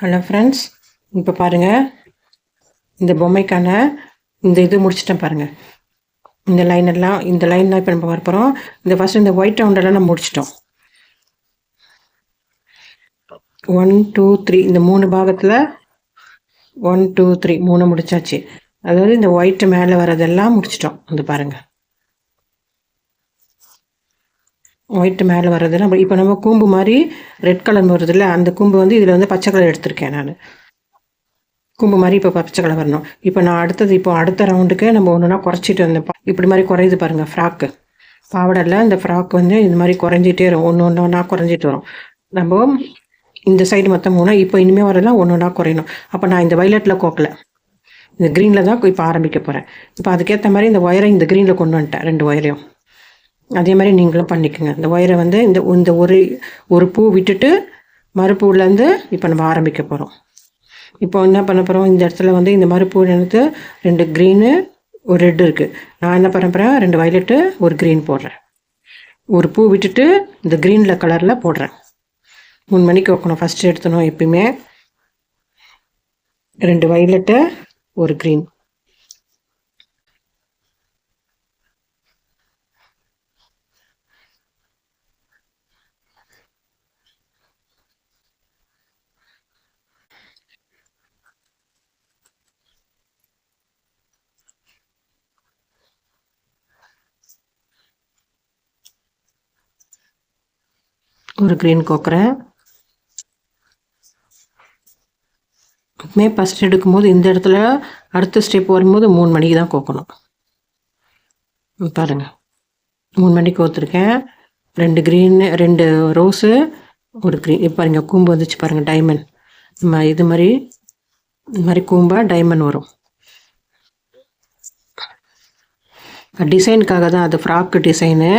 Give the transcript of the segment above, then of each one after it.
Hello friends இப்போ பாருங்கள் இந்த பொம்மைக்கான இந்த இது முடிச்சிட்டேன் பாருங்கள் இந்த லைன் எல்லாம் இந்த லைன் தான் இப்போ நம்ம வரப்போகிறோம் இந்த ஃபஸ்ட்டு இந்த ஒயிட் ரவுண்டெல்லாம் நம்ம முடிச்சிட்டோம். ஒன் டூ த்ரீ இந்த மூணு பாகத்தில் ஒன் டூ த்ரீ மூணு முடிச்சாச்சு. அதாவது இந்த ஒயிட்டு மேலே வரதெல்லாம் முடிச்சிட்டோம். வந்து பாருங்கள் ஒயிட்டு மேலே வர்றதுலாம் இப்போ நம்ம கூம்பு மாதிரி ரெட் கலர் வருதுல்ல அந்த கூம்பு வந்து இதில் வந்து பச்சை கலர் எடுத்திருக்கேன் நான். கூம்பு மாதிரி இப்போ பச்சை கலர் வரணும். இப்போ நான் அடுத்தது இப்போ அடுத்த ரவுண்டுக்கு நம்ம ஒன்றுனா குறைச்சிட்டு வந்தேன் இப்படி மாதிரி குறையுது பாருங்கள் ஃப்ராக்கு பாவடரில் இந்த ஃப்ராக் வந்து இந்த மாதிரி குறைஞ்சிட்டே வரும். ஒன்று ஒன்று ஒன்றா குறைஞ்சிட்டு வரும். நம்ம இந்த சைடு மொத்தம் மூணா இப்போ இனிமேல் வரலாம் ஒன்று ஒன்றா குறையணும். அப்போ நான் இந்த வைலட்டில் கோக்கல. இந்த க்ரீனில் தான் இப்போ ஆரம்பிக்க போகிறேன் இப்போ அதுக்கேற்ற மாதிரி இந்த ஒயரை இந்த க்ரீனில் கொண்டு வந்துட்டேன் ரெண்டு ஒயரையும் அதே மாதிரி நீங்களும் பண்ணிக்கோங்க. இந்த ஒயரை வந்து இந்த இந்த ஒரு ஒரு பூ விட்டுட்டு மறுப்பூலேருந்து இப்போ நம்ம ஆரம்பிக்க போகிறோம் இப்போ என்ன பண்ண போகிறோம் இந்த இடத்துல வந்து இந்த மாதிரி பூ ரெண்டு க்ரீனு ஒரு ரெட்டு இருக்குது நான் என்ன பண்ண போகிறேன் ரெண்டு வயலட்டு ஒரு க்ரீன் போடுறேன். ஒரு பூ விட்டுட்டு இந்த க்ரீனில் கலரில் போடுறேன். மூணு மணிக்கு வைக்கணும். ஃபஸ்ட்டு எடுத்தணும் எப்பயுமே. ரெண்டு வயலட்டு ஒரு க்ரீன் ஒரு க்ரீன் கோக்குறேன். மே ஃபஸ்ட் எடுக்கும்போது இந்த இடத்துல அடுத்த ஸ்டெப் வரும்போது மூணு மணிக்கு தான் கோக்கணும். பாருங்கள் மூணு மணிக்கு கோத்துருக்கேன். ரெண்டு க்ரீன் ரெண்டு ரோஸு ஒரு க்ரீன் இப்போ பாருங்கள் கூம்பு வந்துச்சு பாருங்கள் டைமண்ட் நம்ம இது மாதிரி இந்த மாதிரி கூம்பாக டைமண்ட் வரும். டிசைனுக்காக தான் அது ஃப்ராக்கு டிசைனு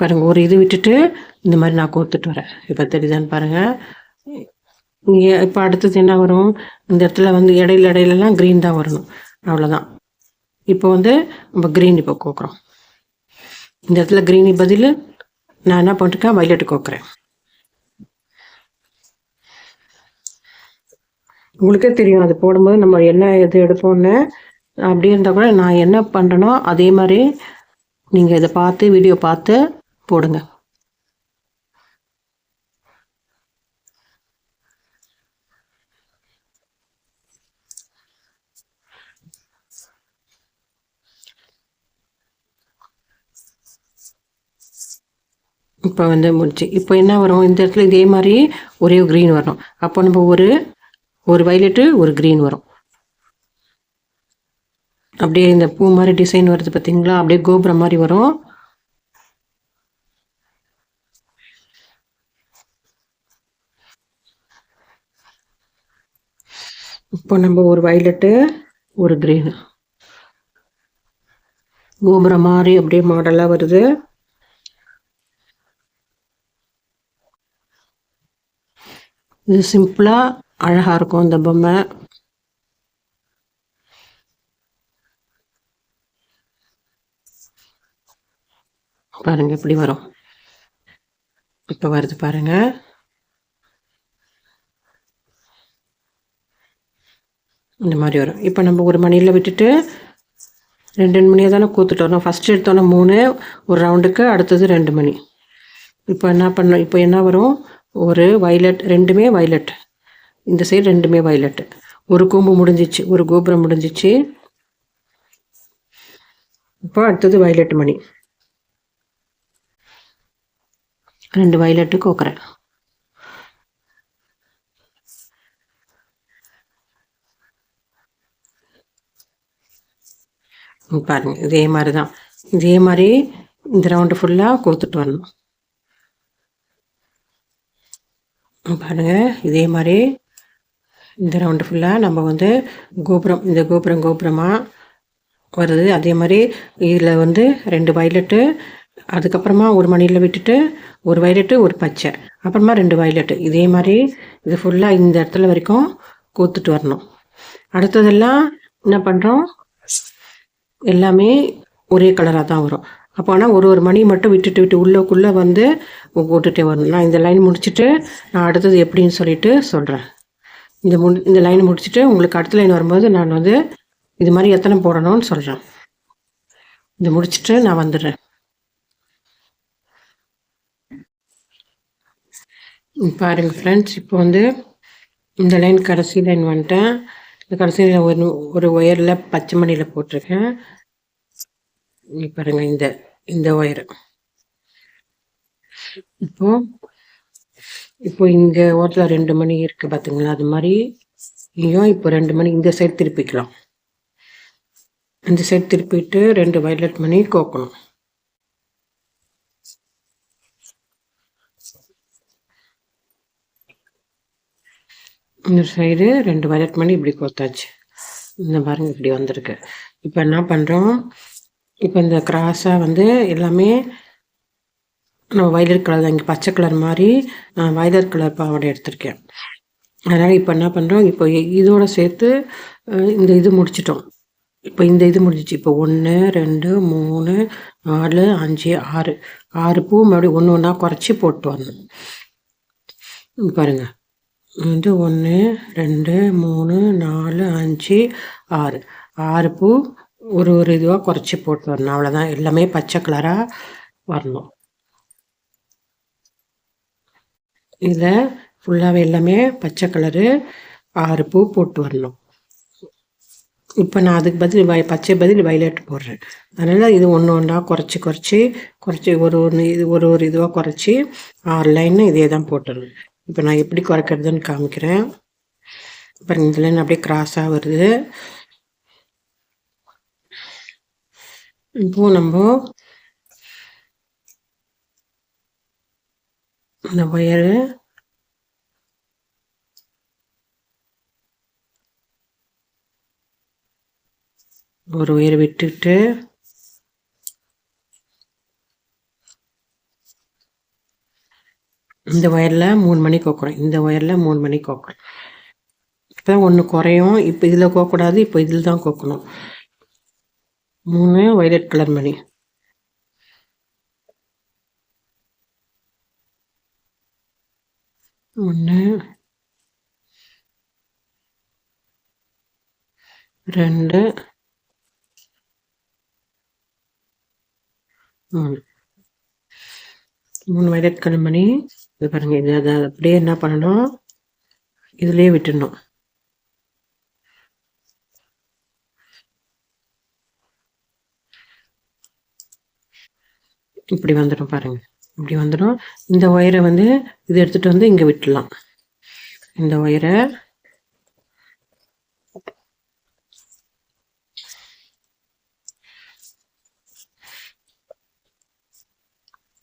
பாருங்கள் ஒரு இது விட்டுட்டு இந்த மாதிரி நான் கோர்த்துட்டு வரேன். இப்போ தெரியுதான்னு பாருங்கள் இங்கே இப்போ அடுத்தது என்ன வரும்? இந்த இடத்துல வந்து இடையில இடையிலலாம் க்ரீன் தான் வரணும். அவ்வளோதான் இப்போ வந்து நம்ம க்ரீன் இப்போ கோக்குறோம். இந்த இடத்துல க்ரீனி பதில் நான் என்ன பண்ணிருக்கேன் வைலட்டு கோக்குறேன். உங்களுக்கே தெரியும் அது போடும்போது நம்ம என்ன இது எடுப்போம்னு. அப்படி இருந்தால் கூட நான் என்ன பண்ணுறேனோ அதே மாதிரி நீங்கள் இதை பார்த்து வீடியோ பார்த்து போடுங்க. இப்போ வந்து முடிச்சு இப்போ என்ன வரும்? இந்த இடத்துல இதே மாதிரி ஒரே க்ரீன் வரணும். அப்போ நம்ம ஒரு ஒரு வைலட்டு ஒரு க்ரீன் வரும். அப்படியே இந்த பூ மாதிரி டிசைன் வருது பார்த்தீங்களா அப்படியே கோபுரம் மாதிரி வரும். இப்போ நம்ம ஒரு வயலட்டு ஒரு க்ரீனு. கோபுரம் மாதிரி அப்படியே மாடலாக வருது. இது சிம்பிளாக அழகாக இருக்கும் இந்த பொம்மை. பாருங்க இப்படி வரும். இப்போ வருது பாருங்கள் இந்த மாதிரி வரும். இப்போ நம்ம ஒரு மணியில் விட்டுட்டு ரெண்டு ரெண்டு மணியாக தானே கூத்துட்டு வரோம் ஃபஸ்ட்டு எடுத்தோன்னே மூணு ஒரு ரவுண்டுக்கு அடுத்தது ரெண்டு மணி. இப்போ என்ன பண்ணோம் இப்போ என்ன வரும்? ஒரு வைலட் ரெண்டுமே வைலட் இந்த சைடு ரெண்டுமே வைலட்டு ஒரு கூம்பு முடிஞ்சிச்சு ஒரு கோபுரம் முடிஞ்சிச்சு. இப்போ அடுத்தது வைலட் மணி. ரெண்டு வைலட்டு கோக்குறேன் பாருங்கள் இதே மாதிரி தான் இதே மாதிரி இந்த ரவுண்டு ஃபுல்லாக கொடுத்துட்டு வரணும். பாருங்கள் இதே மாதிரி இந்த ரவுண்டு ஃபுல்லாக நம்ம வந்து கோபுரம் இந்த கோபுரம் கோபுரமாக வருது. அதே மாதிரி இதில் வந்து ரெண்டு வயலட்டு அதுக்கப்புறமா ஒரு மணியில் விட்டுட்டு ஒரு வயலட்டு ஒரு பச்சை. அப்புறமா ரெண்டு வயலட்டு இதே மாதிரி இது ஃபுல்லாக இந்த இடத்துல வரைக்கும் கோத்துட்டு வரணும். அடுத்ததெல்லாம் என்ன பண்ணுறோம் எல்லாமே ஒரே கலராக தான் வரும். அப்போ ஆனால் ஒரு ஒரு மணி மட்டும் விட்டுட்டு விட்டு உள்ளக்குள்ளே வந்து போட்டுகிட்டே வரணும். நான் இந்த லைன் முடிச்சுட்டு நான் அடுத்தது எப்படின்னு சொல்லிட்டு சொல்கிறேன் இந்த மு இந்த லைன் முடிச்சுட்டு உங்களுக்கு அடுத்த லைன் வரும்போது நான் வந்து இது மாதிரி எத்தனை போடணும்னு சொல்கிறேன் இதை முடிச்சுட்டு நான் வந்துடுறேன். பாருங்க ஃப்ரெண்ட்ஸ் இப்போ வந்து இந்த லைன் கடைசி லைன் வந்துட்டேன். இந்த கடைசியில் ஒரு ஒரு ஒயரில் பச்சை மணியில் போட்டிருக்கேன். பாருங்க இந்த இந்த ஒயர். இப்போ இப்போ இங்கே ஓரத்தில் ரெண்டு மணி இருக்குது பார்த்துங்களா அது மாதிரி. இங்கேயும் இப்போ ரெண்டு மணி இந்த சைடு திருப்பிக்கலாம். இந்த சைடு திருப்பிட்டு ரெண்டு வயலட் மணி கோக்கணும். இந்த சைடு ரெண்டு வயலட் மணி இப்படி கோத்தாச்சு. இந்த பாருங்க இப்படி வந்திருக்கு. இப்போ என்ன பண்ணுறோம் இப்போ இந்த கிராஸாக வந்து எல்லாமே நம்ம வயலட் கலர் இங்கே பச்சை கலர் மாதிரி நான் வயலட் கலர் பாவாடை எடுத்திருக்கேன். அதனால் இப்போ என்ன பண்ணுறோம் இப்போ இதோட சேர்த்து இந்த இது முடிச்சிட்டோம். இப்போ இந்த இது முடிஞ்சிச்சு. இப்போ ஒன்று ரெண்டு மூணு நாலு அஞ்சு ஆறு. ஆறு பூ மறுபடியும் ஒன்று ஒன்றா குறைச்சி போட்டு வரணும். பாருங்கள் இது ஒன்று ரெண்டு மூணு நாலு அஞ்சு ஆறு. ஆறு பூ ஒரு ஒரு இதுவாக குறைச்சி போட்டு வரணும். அவ்வளோதான் எல்லாமே பச்சை கலராக வரணும். இதில் ஃபுல்லாகவே எல்லாமே பச்சை கலரு ஆறு பூ போட்டு வரணும். இப்போ நான் அதுக்கு பதில் வை பச்சை பதில் வயலட் போடுறேன். அதனால் இது ஒன்று ஒன்றா குறைச்சி குறைச்சி குறைச்சி ஒரு ஒன்று இது ஒரு ஒரு இதுவாக குறைச்சி ஆறு லைன்னு இதே தான் போட்டுருவேன் இப்போ நான் எப்படி குறைக்கிறதுன்னு காமிக்கிறேன். இப்போ இந்த லைன் அப்படியே கிராஸாக வருது. இப்போ நம்ம இந்த ஒயரு ஒரு ஒயர் விட்டுட்டு இந்த ஒயரில் மூணு மணி கோக்குறோம். இந்த ஒயரில் மூணு மணி கோக்குறோம். இப்போ ஒன்று குறையும். இப்போ இதில் கோக்கக்கூடாது. இப்போ இதில் தான் கோக்கணும். மூணு வைலட் கலர் மணி. ஒன்று ரெண்டு. மூணு. மூணு வைலட் கலர் மணி. இது பாருங்கள் இது அதை அப்படியே என்ன பண்ணணும்? இதுலேயே விட்டுடணும். இப்படி வந்துடும் பாருங்க. இப்படி வந்துடும். இந்த ஒயரை வந்து இது எடுத்துகிட்டு வந்து இங்கே விட்டுடலாம். இந்த ஒயரை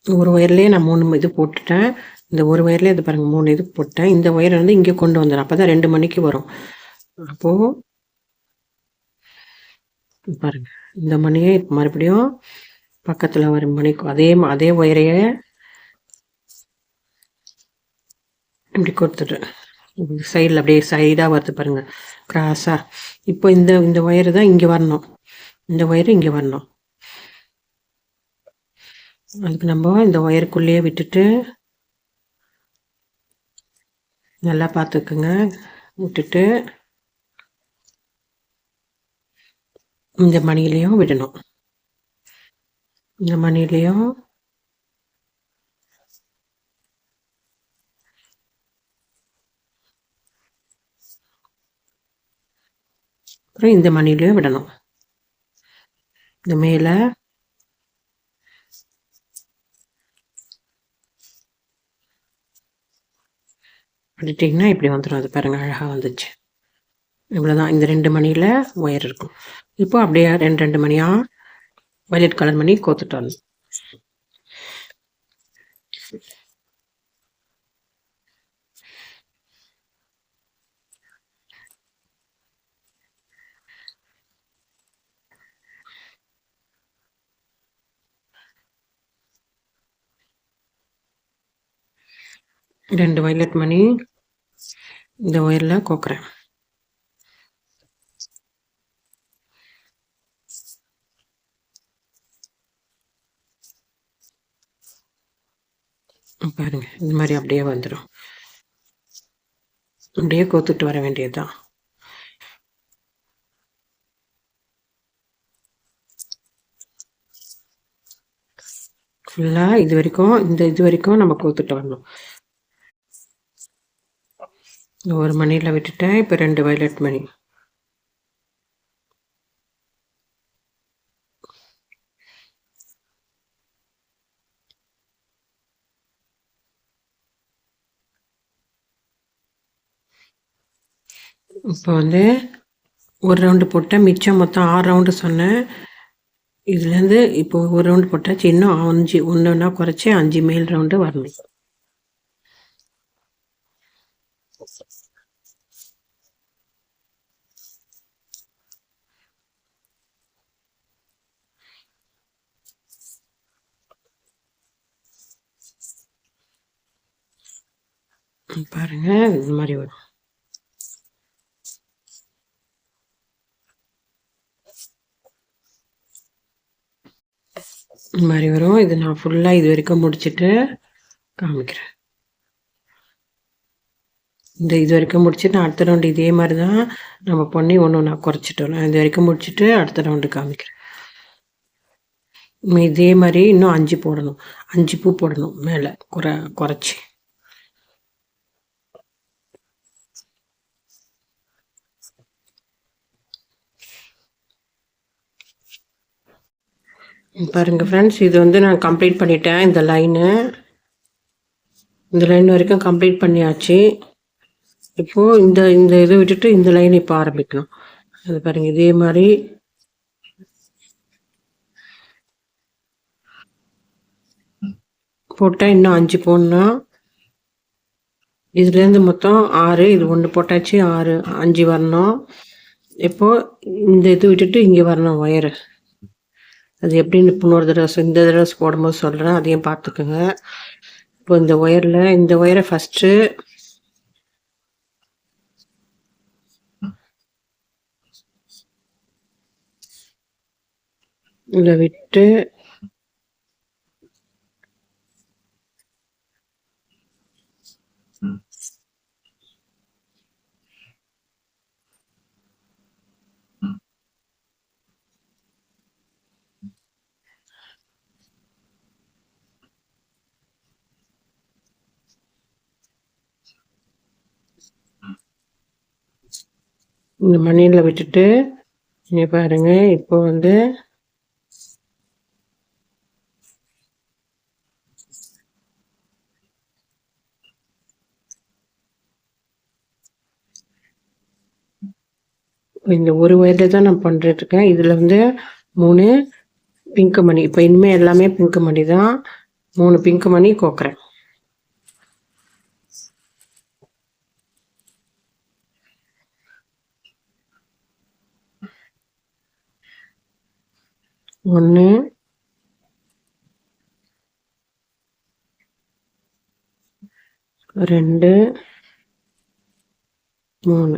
ஒரு ஒயர்லேயே நான் மூணு இது போட்டுட்டேன். இந்த ஒரு ஒயர்லேயே இது பாருங்கள் மூணு இது போட்டேன். இந்த ஒயரை வந்து இங்கே கொண்டு வந்துடும் அப்போ தான் ரெண்டு மணிக்கு வரும். அப்போது பாருங்கள் இந்த மணியை மறுபடியும் பக்கத்தில் வரும் மணிக்கு அதே அதே ஒயரைய இப்படி கொடுத்துட்டு சைடில் அப்படியே சைடாக வருது பாருங்கள் கிராஸாக இப்போ இந்த இந்த ஒயர் தான் இங்கே வரணும். இந்த ஒயரு இங்கே வரணும். அதுக்கு நம்ம இந்த ஒயருக்குள்ளேயே விட்டுட்டு நல்லா பார்த்துக்குங்க. விட்டுட்டு இந்த மணிலையும் விடணும். இந்த மணிலையும் அப்புறம் இந்த மணிலையும் விடணும். இந்த மேலே பண்ணிட்டிங்கன்னா இப்படி வந்துடும் அது பாருங்கள் அழகாக வந்துச்சு. இவ்வளோதான் இந்த ரெண்டு மணியில் ஒயர் இருக்கும். இப்போ அப்படியே ரெண்டு ரெண்டு மணியாக வயலட் கலர் மணி கோத்துட்டு வரணும். ரெண்டு வயலட் மணி இந்த ஒயரில் கோக்குறேன். பாருங்க இந்த மாதிரி அப்படியே வந்துடும் அப்படியே கோத்துட்டு வர வேண்டியதுதான். ஃபுல்லாக இது வரைக்கும் இந்த இது வரைக்கும் நம்ம கோத்துட்டு வரணும். ஒரு மணியில் விட்டுட்டேன். இப்போ ரெண்டு வயலட் மணி. இப்போ வந்து ஒரு ரவுண்டு போட்டேன். மிச்சம் மொத்தம் ஆறு ரவுண்டு சொன்னேன். இதுலேருந்து இப்போ ஒரு ரவுண்டு போட்டாச்சு. இன்னும் அஞ்சு ஒன்று ஒன்றா குறைச்சி அஞ்சு மேல் ரவுண்டு வரணும். பாருங்க இது மாதிரி வரும். இது மாதிரி வரும். இது நான் ஃபுல்லாக இது வரைக்கும் முடிச்சுட்டு காமிக்கிறேன். இந்த இது வரைக்கும் முடிச்சுட்டு அடுத்த ரவுண்டு இதே மாதிரி தான் நம்ம பண்ணி ஒன்று ஒன்றா குறைச்சிட்டோம் நான் இது வரைக்கும் முடிச்சுட்டு அடுத்த ரவுண்டு காமிக்கிறேன். இதே மாதிரி இன்னும் அஞ்சு போடணும். அஞ்சு பூ போடணும் மேலே. குறை குறைச்சி. பாருங்கள் ஃப்ரெண்ட்ஸ் இது வந்து நான் கம்ப்ளீட் பண்ணிட்டேன். இந்த லைனு இந்த லைன் வரைக்கும் கம்ப்ளீட் பண்ணியாச்சு. இப்போது இந்த இந்த இதை விட்டுட்டு இந்த லைன் இப்போ ஆரம்பிக்கணும். அது பாருங்கள் இதே மாதிரி. போட்டால் இன்னும் அஞ்சு போடணும். இதுலேருந்து மொத்தம் ஆறு இது ஒன்று போட்டாச்சு ஆறு அஞ்சு வரணும். இப்போது இந்த இது விட்டுட்டு இங்கே வரணும் ஒயரு அது எப்படின்னு இன்னொரு தடவை இந்த தடவை போடும்போது சொல்கிறேன் அதையும் பார்த்துக்குங்க. இப்போ இந்த ஒயரில் இந்த ஒயரை ஃபஸ்ட்டு இதை விட்டு இந்த மணியில் விட்டுட்டு இங்கே பாருங்கள் இப்போ வந்து இந்த ஒரு ஒயரில் தான் நான் பண்ணுறதுக்கேன் இதில் வந்து மூணு பிங்க் மணி இப்போ இனிமேல் எல்லாமே பிங்க் மணி தான். மூணு பிங்க் மணி கோக்குறேன். ஒன்று ரெண்டு. மூணு.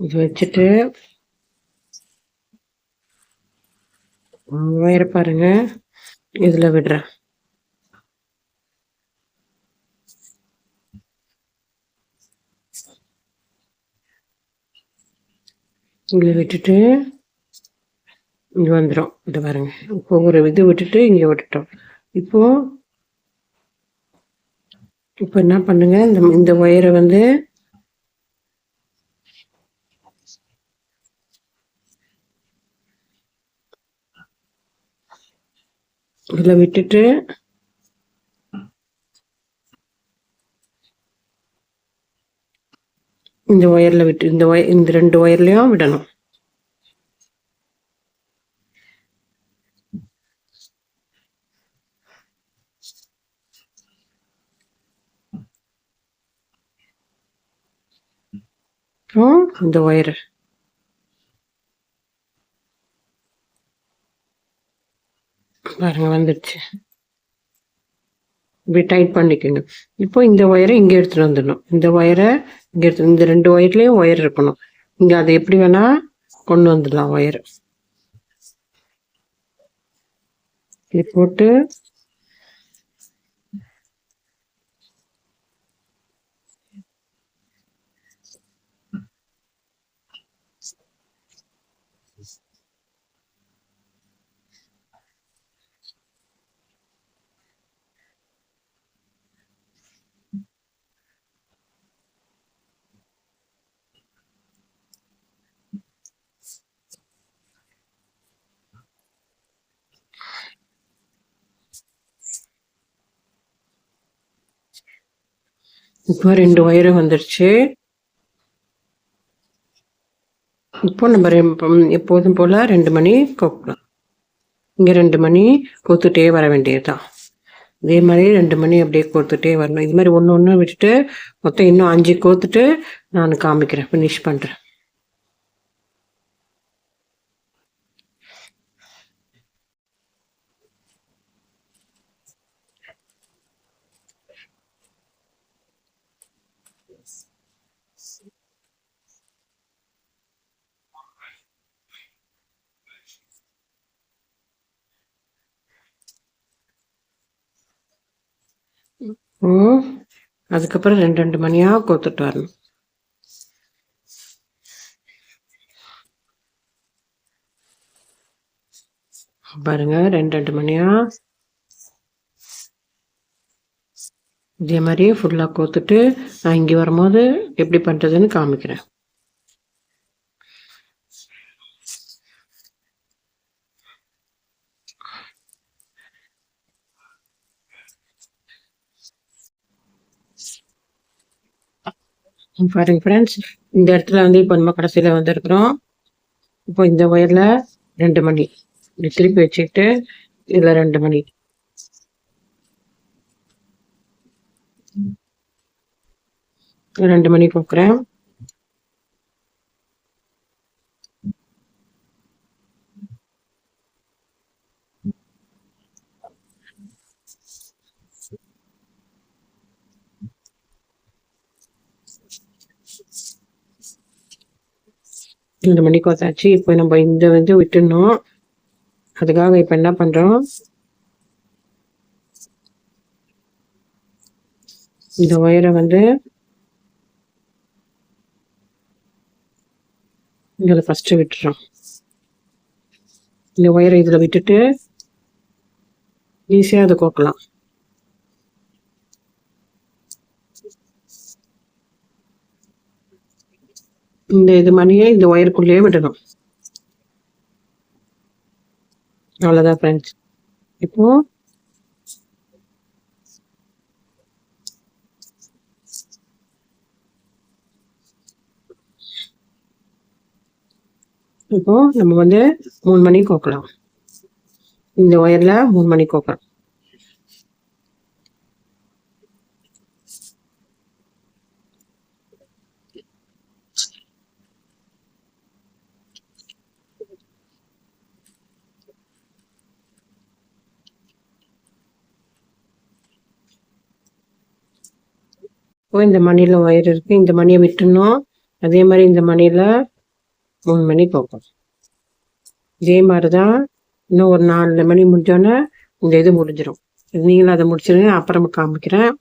இது வச்சுட்டு வயிறு பாருங்க. இதில் விடுறேன். இங்கே விட்டுட்டு இங்கே வந்துடும் இது பாருங்க. இப்போ ஒரு இது விட்டுட்டு இங்கே விட்டுட்டோம். இப்போ இப்போ என்ன பண்ணுங்க? இந்த இந்த ஒயரை வந்து இதில் விட்டுட்டு இந்த ஒயரில் விட்டு இந்த ஒயர் இந்த ரெண்டு ஒயர்லேயும் விடணும். இந்த ஒயரு. பாருங்க வந்துடுச்சு இப்படி டைட் பண்ணிக்கோங்க. இப்போ இந்த ஒயரை இங்கே எடுத்துகிட்டு வந்துடணும். இந்த ஒயரை இங்கே எடுத்து இந்த ரெண்டு ஒயர்லேயும் ஒயர் இருக்கணும். இங்கே அதை எப்படி வேணால் கொண்டு வந்துடலாம் ஒயர் இது போட்டு இப்போ ரெண்டு ஒயரு வந்துருச்சு. இப்போ நம்ம எப்போதும் போல் ரெண்டு மணி கோக்கலாம். இங்கே ரெண்டு மணி கோத்துட்டே வர வேண்டியதுதான். இதே மாதிரி ரெண்டு மணி அப்படியே கோத்துட்டே வரணும். இது மாதிரி ஒன்று ஒன்று விட்டுட்டு மொத்தம் இன்னும் அஞ்சு கோத்துட்டு நான் காமிக்கிறேன் ஃபினிஷ் பண்ணுறேன் அதுக்கப்புறம் ரெண்டு ரெண்டு மணியாக கோத்துட்டு வரணும். பாருங்க ரெண்டு ரெண்டு மணியா? இதே மாதிரி ஃபுல்லாக கோத்துட்டு நான் இங்கே வரும்போது எப்படி பண்ணுறதுன்னு காமிக்கிறேன். பாருங்க ஃப்ரெண்ட்ஸ் இந்த இடத்துல வந்து இப்போ நம்ம கடைசியில் வந்திருக்கிறோம். இப்போ இந்த ஒயரில் ரெண்டு மணி. இப்படி திருப்பி வச்சுக்கிட்டு இதில் ரெண்டு மணி. ரெண்டு மணி கொடுக்குறேன். ரெண்டு மணிக்கு வந்தாச்சு இப்போ நம்ம இந்த வந்து விட்டுடணும். அதுக்காக இப்போ என்ன பண்ணுறோம் இந்த ஒயரை வந்து இதில் ஃபஸ்ட்டு விட்டுறோம். இந்த ஒயரை இதில் விட்டுட்டு ஈஸியாக அதை கோக்கலாம். இந்த இது மணியை இந்த ஒயருக்குள்ளேயே விடணும். அவ்வளோதான் ஃப்ரெண்ட்ஸ் இப்போ இப்போ நம்ம வந்து மூணு மணிக்கு கோக்கலாம். இந்த ஒயர்ல மூணு மணிக்கு கோக்கலாம். இந்த மணியில் ஒயர் இருக்குது இந்த மணியை விட்டுணும் அதே மாதிரி இந்த மணியில் மூணு மணி போகும் இதே மாதிரி தான் இன்னும் ஒரு நாலு மணி முடிஞ்சோடனே இந்த இது முடிஞ்சிடும் நீங்களும் அதை முடிச்சிருங்க. அப்புறமா காமிக்கிறேன்.